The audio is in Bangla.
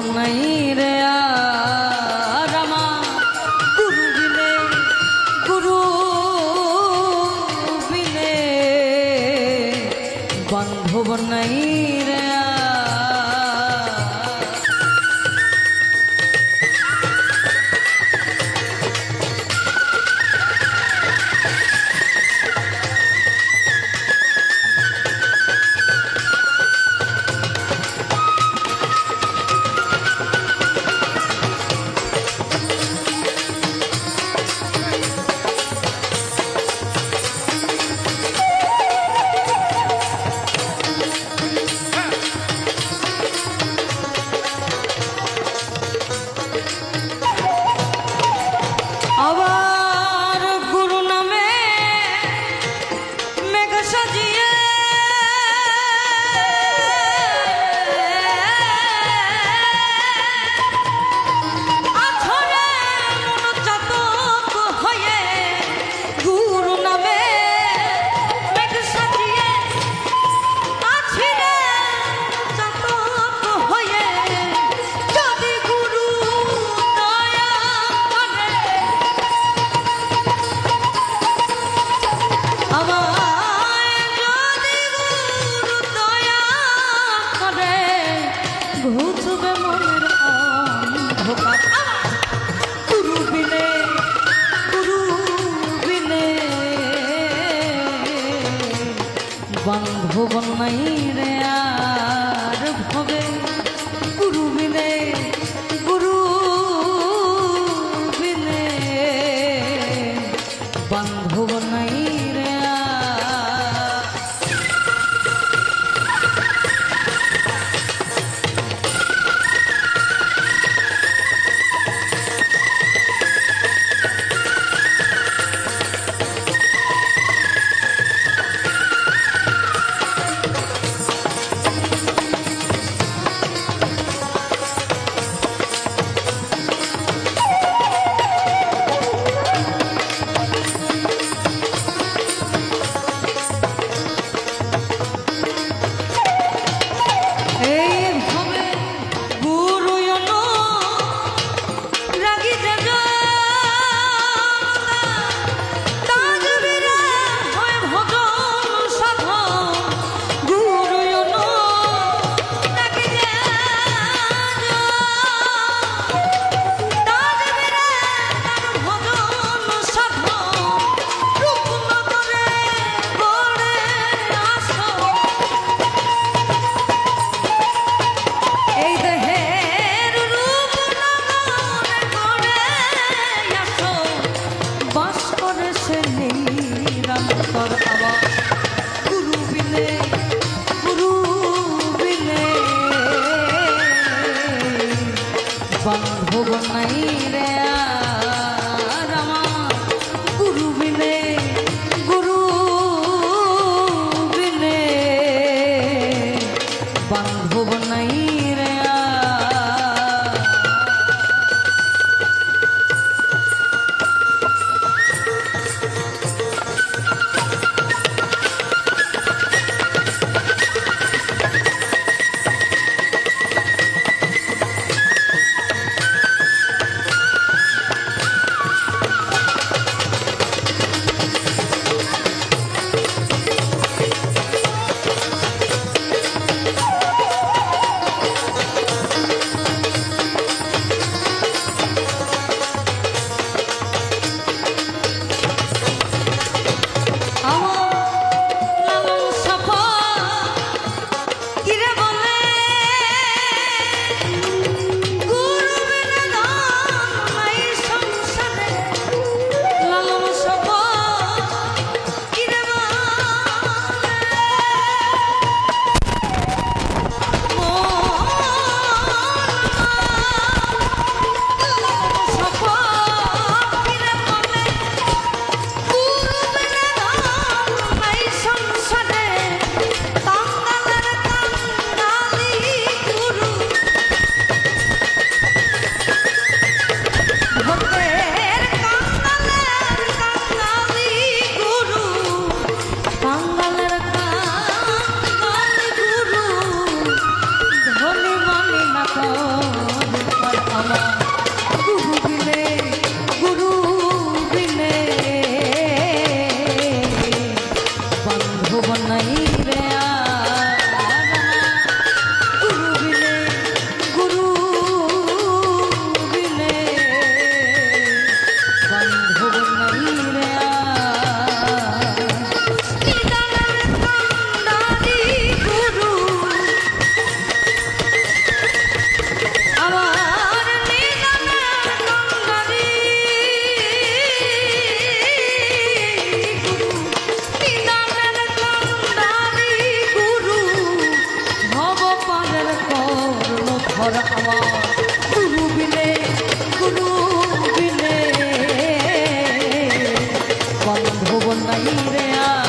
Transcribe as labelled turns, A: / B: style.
A: નહીં રહ્યા. ভুবন নাই রে। বন্ধু নাই রে রামা গুরু বিনে গুরু বিনে। নাই রে আর